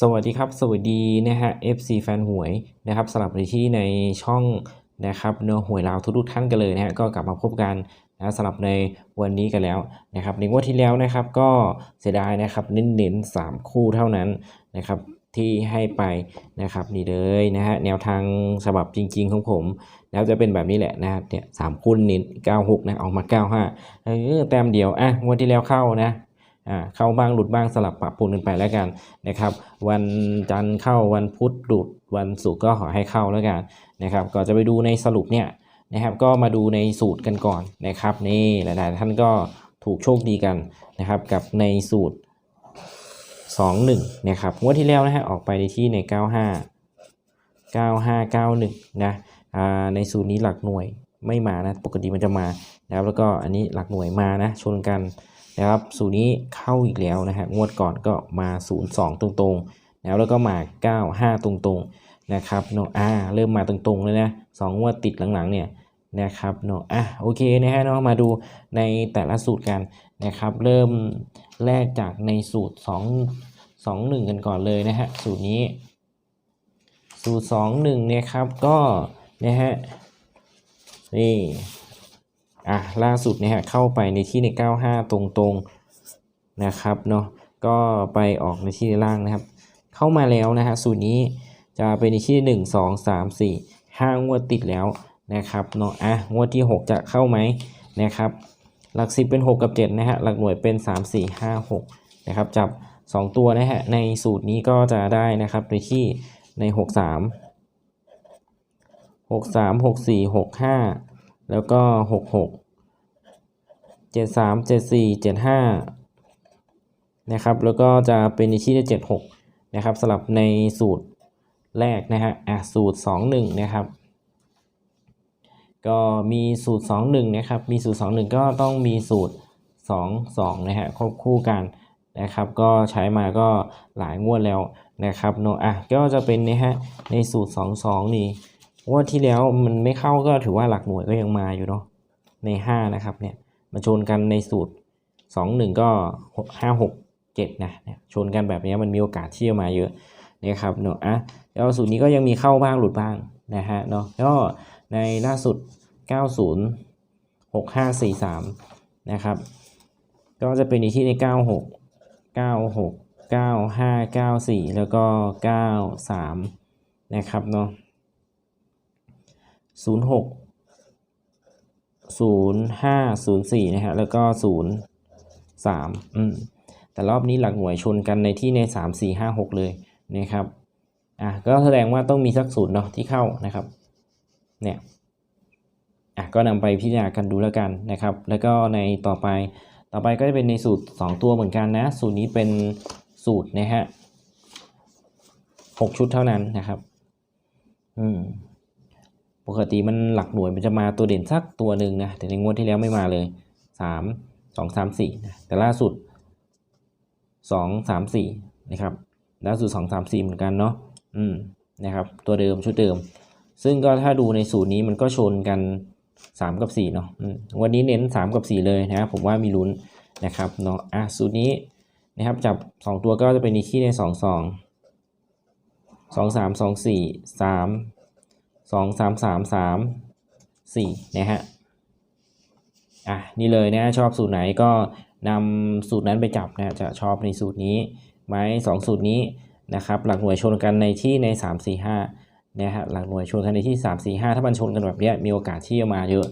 สวัสดีครับ สวัสดีนะฮะ FC แฟนหวยนะครับสลับไปที่ในช่องนะครับเนื้อหวยลาวทุกท่านกันเลยนะฮะก็กลับมาพบกัน นะสลับในวันนี้กันแล้วนะครับในงวดที่แล้วนะครับก็เสียดายนะครับเน้นๆสามคู่เท่านั้นนะครับที่ให้ไปนะครับนี่เลยนะฮะแนวทางฉบับจริง ๆ ของผมแล้วจะเป็นแบบนี้แหละนะครับเนี่ยสามคู่เน้น96นะออกมา95เออแต้มเดียวอะงวดที่แล้วเข้านะอ่าเข้าบ้างหลุดบ้างสลับปะปนกันไปแล้วกันนะครับ วันจันทร์เข้าวันพุธหลุดวันศุกร์ก็ขอให้เข้าแล้วกันนะครับก่อนจะไปดูในสรุปเนี่ย นะครับ ก็มาดูในสูตรกันก่อนนะครับ นี่หลายๆท่านก็ถูกโชคดีกันนะครับ กับในสูตร 21 นะครับงวดที่แล้วนะฮะออกไปในที่ใน 95 9591 นะอ่าในสูตรนี้หลักหน่วยไม่มานะปกติมันจะมานะครับแล้วก็อันนี้หลักหน่วยมานะชนกันนะครับสูตรนี้เข้าอีกแล้วนะฮะงวดก่อนก็มา 0 2 ตรงๆแล้วแล้วก็มา 9 5 ตรงๆนะครับเนาะอ่าเริ่มมาตรงๆเลยนะสองงวดติดหลังๆเนี่ย นะครับเนาะอะโอเคนะฮะเนาะมาดูในแต่ละสูตรกันนะครับ เริ่มแรกจากในสูตร 2 2 1 กันก่อนเลยนะฮะสูตรนี้ สูตร 2 1เนี่ยครับก็นะฮะนี่อะล่าสุดเนี่ยฮะเข้าไปในที่ใน 95 ตรงๆนะครับเนาะก็ไปออกในที่ล่างนะครับ เข้ามาแล้วนะฮะสูตรนี้จะเป็นในที่ 1 2 3 4 5งวดติดแล้ว นะครับเนาะอะงวดที่ 6 จะเข้าไหมนะครับหลัก 10 เป็น 6 กับ7นะฮะหลักหน่วยเป็น 3 4 5 6นะครับจับ 2 ตัวนะฮะในสูตรนี้ก็จะได้นะครับในที่ใน 6 3 6 3 6 4 6 5 แล้วก็ 6 6เจ็ดสามเจ็ดสี่เจ็ดห้านะครับแล้วก็จะเป็นในที่ได้เจ็ดหกนะครับสลับในสูตรแรกนะฮะอะสูตรสองหนึ่งนะครับ ก็มีสูตรสองหนึ่งนะครับ มีสูตรสองหนึ่งก็ต้องมีสูตรสองสองนะฮะควบคู่กันนะครับ ก็ใช้มาก็หลายงวดแล้วนะครับเนอะอะก็จะเป็นนะฮะในสูตรสองสองนี่งวดที่แล้วมันไม่เข้าก็ถือว่าหลักหน่วยก็ยังมาอยู่เนาะในห้านะครับเนี่ยมาชนกันในสูตร 2 1 ก็ 5 6 7 นะเนี่ยชนกันแบบนี้มันมีโอกาสที่จะมาเยอะนะครับเนาะอะแล้วสูตรนี้ก็ยังมีเข้าบ้างหลุดบ้างนะฮะเนาะแล้วก็ ในล่าสุด 90 6543 นะครับ ก็จะเป็นอีกที่ใน 96 96 95 94 แล้วก็ 93 นะครับเนาะ06ศูนย์ห้าศูนย์สี่นะฮะ แล้วก็ศูนย์สามอืม แต่รอบนี้หลักหน่วยชนกันในที่ในสามสี่ห้าหกเลยนะครับ อะ ก็แสดงว่าต้องมีสักศูนย์เนาะที่เข้านะครับ เนี่ยอะก็นำไปพิจารณากันดูแล้วกันนะครับ แล้วก็ในต่อไปต่อไปก็จะเป็นในสูตร 2 ตัวเหมือนกันนะ สูตรนี้เป็นสูตรนะฮะหกชุดเท่านั้นนะครับ อืมปกติมันหลักหน่วยมันจะมาตัวเด่นสักตัวหนึ่งนะ แต่ในงวดที่แล้วไม่มาเลยสามสองสามสี่นะแต่ล่าสุดสองสามสี่นะครับล่าสุดสองสามสี่เหมือนกันเนาะอืมนะครับ ตัวเดิมชุดเดิม ซึ่งก็ถ้าดูในสูตรนี้มันก็ชนกันสามกับสี่เนาะวันนี้เน้นสามกับสี่เลยนะครับผมว่ามีลุ้นนะครับเนาะอะสูตรนี้นะครับจับสองตัวก็จะเป็นอีกที่ในสองสองสองสามสองสี่สามสองสามสามสามสี่นะฮะอะนี่เลยนะชอบสูตรไหนก็นำสูตรนั้นไปจับนะจะชอบในสูตรนี้ไหมสองสูตรนี้นะครับหลักหน่วยชนกันในที่ในสามสี่ห้า นะฮะหลักหน่วยชนกันในที่สามสี่ห้าถ้ามันชนกันแบบนี้มีโอกาสที่จะมาเยอะ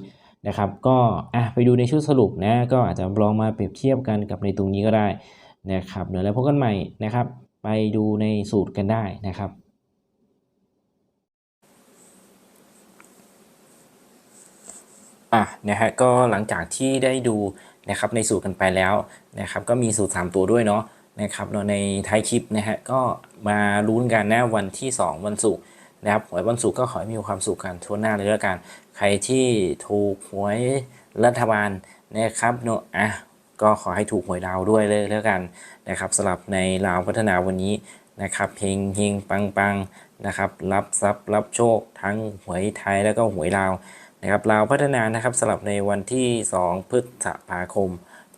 นะครับ ก็อะไปดูในชุดสรุปนะ ก็อาจจะลองมาเปรียบเทียบกันกับในตรงนี้ก็ได้นะครับเดี๋ยวแล้วพบกันใหม่นะครับ ไปดูในสูตรกันได้นะครับอะนะฮะก็หลังจากที่ได้ดูนะครับในสูตรกันไปแล้วนะครับก็มีสูตร 3 ตัวด้วยเนาะนะครับเนาในท้ายคลิปนะฮะก็มาลุ้นกันนะวันที่ 2 วันศุกร์ นะครับหวยวันศุกร์ก็ขอให้มีความสุขกันทั่วหน้าเลยแล้วกัน ใครที่ถูกหวยรัฐบาลนะครับเนาะอะก็ขอให้ถูกหวยดาวด้วยเลยแล้วกันนะครับสำหรับในลาวพัฒนาวันนี้นะครับเฮงเฮงปังปังนะครับรับทรัพย์รับโชคทั้งหวยไทยแล้วก็หวยลาวนะครับลาวพัฒนานะครับสำหรับในวันที่ 2 พฤษภาคม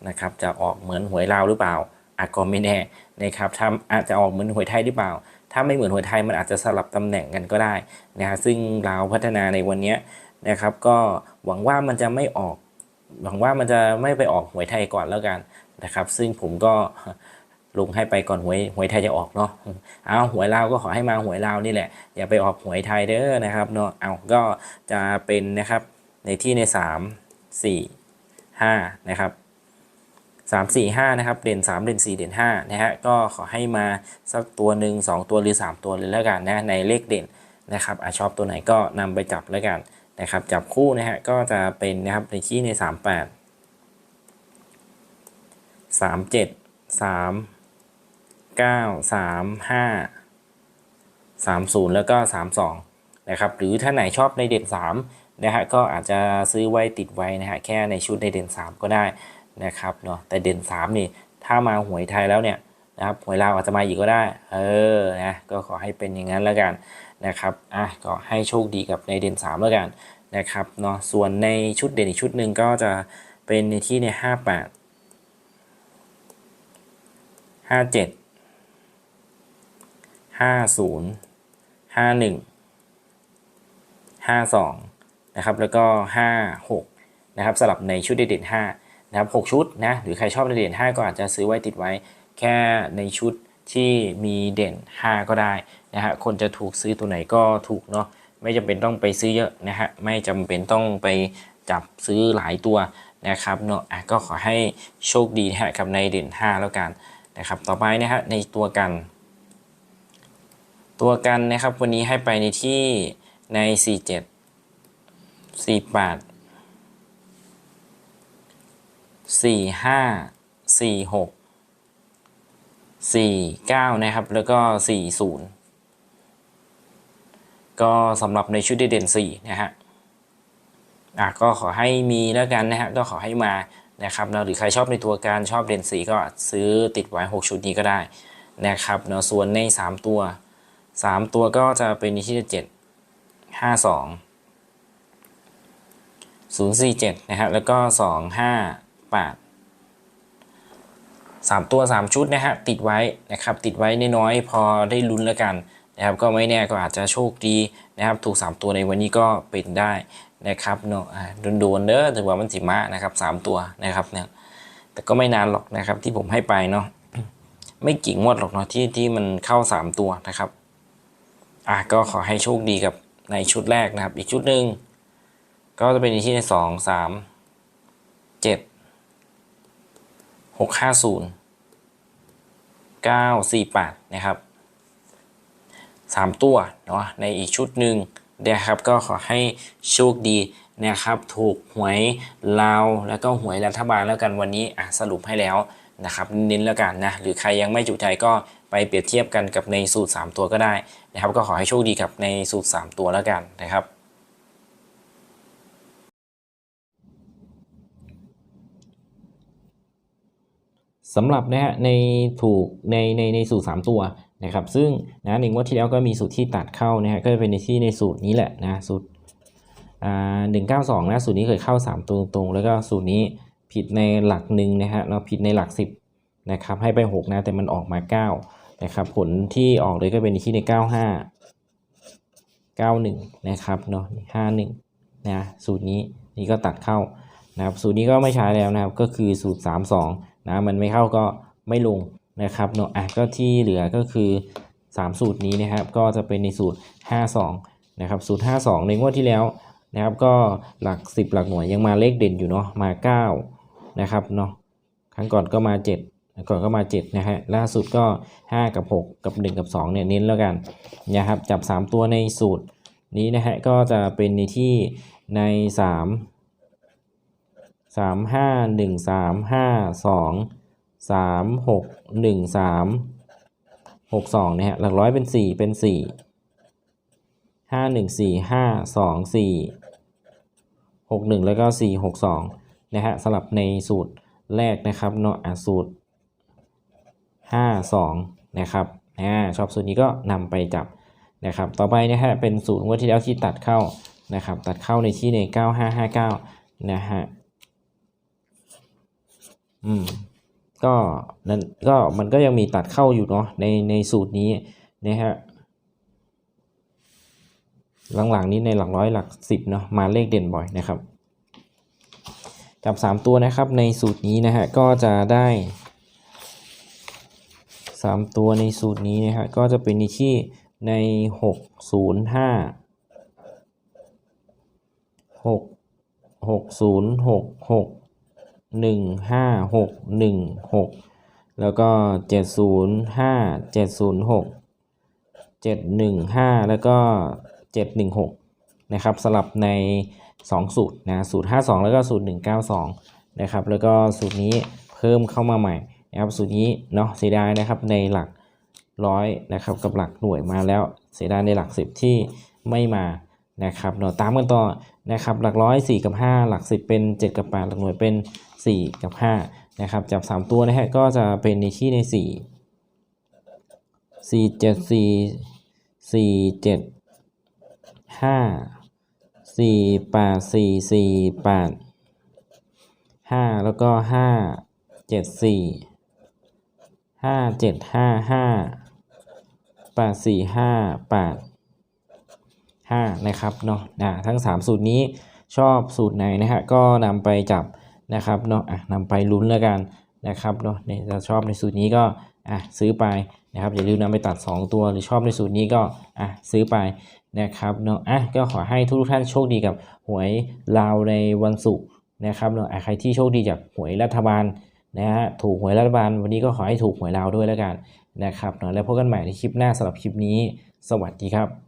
นะครับจะออกเหมือนหวยลาวหรือเปล่าอาจก็ไม่แน่นะครับถ้าอาจจะออกเหมือนหวยไทยหรือเปล่า ถ้าไม่เหมือนหวยไทยมันอาจจะสลับตำแหน่งกันก็ได้นะฮะซึ่งลาพัฒนาในวันนี้นะครับ ก็หวังว่ามันจะไม่ออก หวังว่ามันจะไม่ไปออกหวยไทยก่อนแล้วกันนะครับ ซึ่งผมก็ลงให้ไปก่อนหวยหวยไทยจะออกเนาะ เอาหวยลาวก็ขอให้มาหวยลาวนี่แหละ อย่าไปออกหวยไทยเด้อนะครับเนาะ เอาก็จะเป็นนะครับในที่ใน 3 4 5 นะครับ 3 4 5นะครับเด่น 3 เด่น 4 เด่น5นะฮะก็ขอให้มาสักตัวหนึ่ง2 ตัวหรือ 3 ตัวเลยแล้วกันนะในเลขเด่นนะครับอาชอบตัวไหนก็นำไปจับแล้วกันนะครับจับคู่นะฮะก็จะเป็นนะครับในที่ใน 38 37 3 9 3 5 30 แล้วก็ 32นะครับหรือถ้าไหนชอบในเด่น3นะฮะก็อาจจะซื้อไว้ติดไว้นะฮะแค่ในชุดในเด่น 3 ก็ได้ นะครับเนาะแต่เด่น 3 นี่ถ้ามาหวยไทยแล้วเนี่ยนะครับหวยลาวอาจจะมาอีกก็ได้ เออนะก็ขอให้เป็นอย่างนั้นแล้วกันนะครับอะก็ให้โชคดีกับในเด่น 3 แล้วกันนะครับเนาะส่วนในชุดเด่นอีกชุดหนึ่งก็จะเป็นในที่ใน 58 57ห้าศูนย์ห้าหนึ่งห้าสองนะครับ แล้วก็ห้าหกนะครับสลับในชุดเด่นห้า นะครับหกชุดนะหรือใครชอบในเด่นห้าก็อาจจะซื้อไว้ติดไว้แค่ในชุดที่มีเด่น 5 ก็ได้นะฮะคนจะถูกซื้อตัวไหนก็ถูกเนาะไม่จำเป็นต้องไปซื้อเยอะนะฮะไม่จำเป็นต้องไปจับซื้อหลายตัวนะครับเนาะอะก็ขอให้โชคดีนะฮะกับในเด่น 5 แล้วกันนะครับต่อไปนะฮะในตัวกัน ตัวกันนะครับวันนี้ให้ไปในที่ใน 47 48 สี่ห้าสี่หกสี่เก้านะครับ แล้วก็สี่ศูนย์ก็สำหรับในชุดเด่นสี่นะฮะอะก็ขอให้มีแล้วกันนะฮะก็ขอให้มานะครับนะหรือใครชอบในตัวการชอบเด่นสีก็ซื้อติดไว้ 6 ชุดนี้ก็ได้นะครับเนาะส่วนใน 3 ตัว 3 ตัวก็จะเป็นที่7 5 2 047นะฮะแล้วก็ 25 บาท 3 ตัว 3 ชุดนะฮะติดไว้นะครับติดไว้น้อยๆพอได้ลุ้นแล้วกันนะครับก็ไม่แน่ก็อาจจะโชคดีนะครับถูก 3 ตัวในวันนี้ก็เป็นได้นะครับเนาะโดนๆเด้อถือว่ามันสิมะนะครับ 3 ตัวนะครับเนี่ยแต่ก็ไม่นานหรอกนะครับที่ผมให้ไปเนาะไม่กี่งวดหรอกเนาะที่ที่มันเข้า 3 ตัวนะครับอะก็ขอให้โชคดีกับในชุดแรกนะครับ อีกชุดหนึ่งก็จะเป็นที่ในสองสาม 650 948 นะครับ 3 ตัวเนาะในอีกชุดหนึ่งนะครับก็ขอให้โชคดีนะครับถูกหวยลาวแล้วก็หวยรัฐบาลแล้วกันวันนี้อะสรุปให้แล้วนะครับเน้นแล้วกันนะหรือใครยังไม่จุใจก็ไปเปรียบเทียบกันกับในสูตร 3 ตัวก็ได้นะครับ ก็ขอให้โชคดีกับในสูตร 3 ตัวแล้วกันนะครับ สำหรับนะฮะในถูกในในในสูตร 3 ตัวนะครับซึ่งนะในงวดที่แล้วก็มีสูตรที่ตัดเข้านะฮะก็จะเป็นในที่ในสูตรนี้แหละนะสูตรอ่าหนึ่งเก้าสองนะสูตรนี้เคยเข้า 3 ตัวตรงๆ แล้วก็สูตรนี้ผิดในหลักหนึ่งนะฮะเราผิดในหลัก 10นะครับให้ไป 6 นะแต่มันออกมา 9 นะครับผลที่ออกเลยก็เป็นที่ใน 95 91 นะครับเนาะ51 นะสูตรนี้นี่ก็ตัดเข้านะครับสูตรนี้ก็ไม่ใช้แล้วนะครับก็คือสูตร 32 นะมันไม่เข้าก็ไม่ลงนะครับเนาะอะก็ที่เหลือก็คือ 3 สูตรนี้นะครับก็จะเป็นในสูตร 52นะครับสูตร 52 ในงวดที่แล้วนะครับก็หลัก 10 หลักหน่วยยังมาเลขเด่นอยู่เนาะมา 9 นะครับเนาะครั้งก่อนก็มา 7ก่อนก็มา7นะฮะล่าสุดก็ 5 กับ 6 กับ 1 กับ2เนี่ยเน้นแล้วกันนะครับจับ 3 ตัวในสูตรนี้นะฮะก็จะเป็นในที่ใน 3 สามห้าหนึ่งสามห้าสองสามหกหนึ่งสามหกสองเนี่ยหลักร้อยเป็นสี่เป็นสี่ห้าหนึ่งสี่ห้าสองสี่หกหนึ่งแล้วก็สี่หกสองนะฮะสลับในสูตรแรกนะครับเนาะสูตรห้าสองนะครับอ่าชอบสูตรนี้ก็นำไปจับนะครับ ต่อไปนะฮะเป็นสูตรงวดที่แล้วที่ตัดเข้านะครับ ตัดเข้าในที่ในเก้าห้าห้าเก้านะฮะ อืม ก็นั่นก็มันก็ยังมีตัดเข้าอยู่เนาะในในสูตรนี้นะฮะหลังๆนี้ในหลักร้อยหลักสิบเนาะมาเลขเด่นบ่อยนะครับ จับ3ตัวนะครับในสูตรนี้นะฮะก็จะได้3ตัวในสูตรนี้นะฮะก็จะเป็นในที่ใน6 0 5 6 6 0 6 6 1 5 6 1 6แล้วก็7 0 5 7 0 6 7 1 5 แล้วก็ 7 1 6 นะครับสลับใน 2 สูตรนะสูตร 52 แล้วก็สูตร 192 นะครับ แล้วก็สูตรนี้เพิ่มเข้ามาใหม่นะครับสูตรนี้เนาะเสียดายนะครับในหลักร้อยนะครับกับหลักหน่วยมาแล้วเสียดายในหลัก 10 ที่ไม่มา นะครับเนาตามกันต่อนะครับหลักร้อย4กับ 5 หลัก 10 เป็น 7 กับ 8 หลักหน่วยเป็น 4 กับ5นะครับจับ 3 ตัวนะฮะก็จะเป็นในที่ใน 4 4 7 4 4 7ห้าสี่แปดสี่สี่แปดห้าแล้วก็ห้าเจ็ดสี่ห้าเจ็ด ห้านะครับเนาะอ่าทั้งสามสูตรนี้ชอบสูตรไหนนะฮะก็นำไปจับนะครับเนาะอะนำไปลุ้นแล้วกันนะครับเนาะเนี่ยจะชอบในสูตรนี้ก็อะซื้อไปนะครับอย่าลืมนำไปตัด 2 ตัวหรือชอบในสูตรนี้ก็อะซื้อไปนะครับเนาะอะก็ขอให้ทุกท่านโชคดีกับหวยลาวในวันศุกร์นะครับเนาะอะใครที่โชคดีจากหวยรัฐบาลนะฮะถูกหวยรัฐบาล วันนี้ก็ขอให้ถูกหวยลาวด้วยแล้วกันนะครับเนาะแล้วพบกันใหม่ในคลิปหน้าสำหรับคลิปนี้ สวัสดีครับ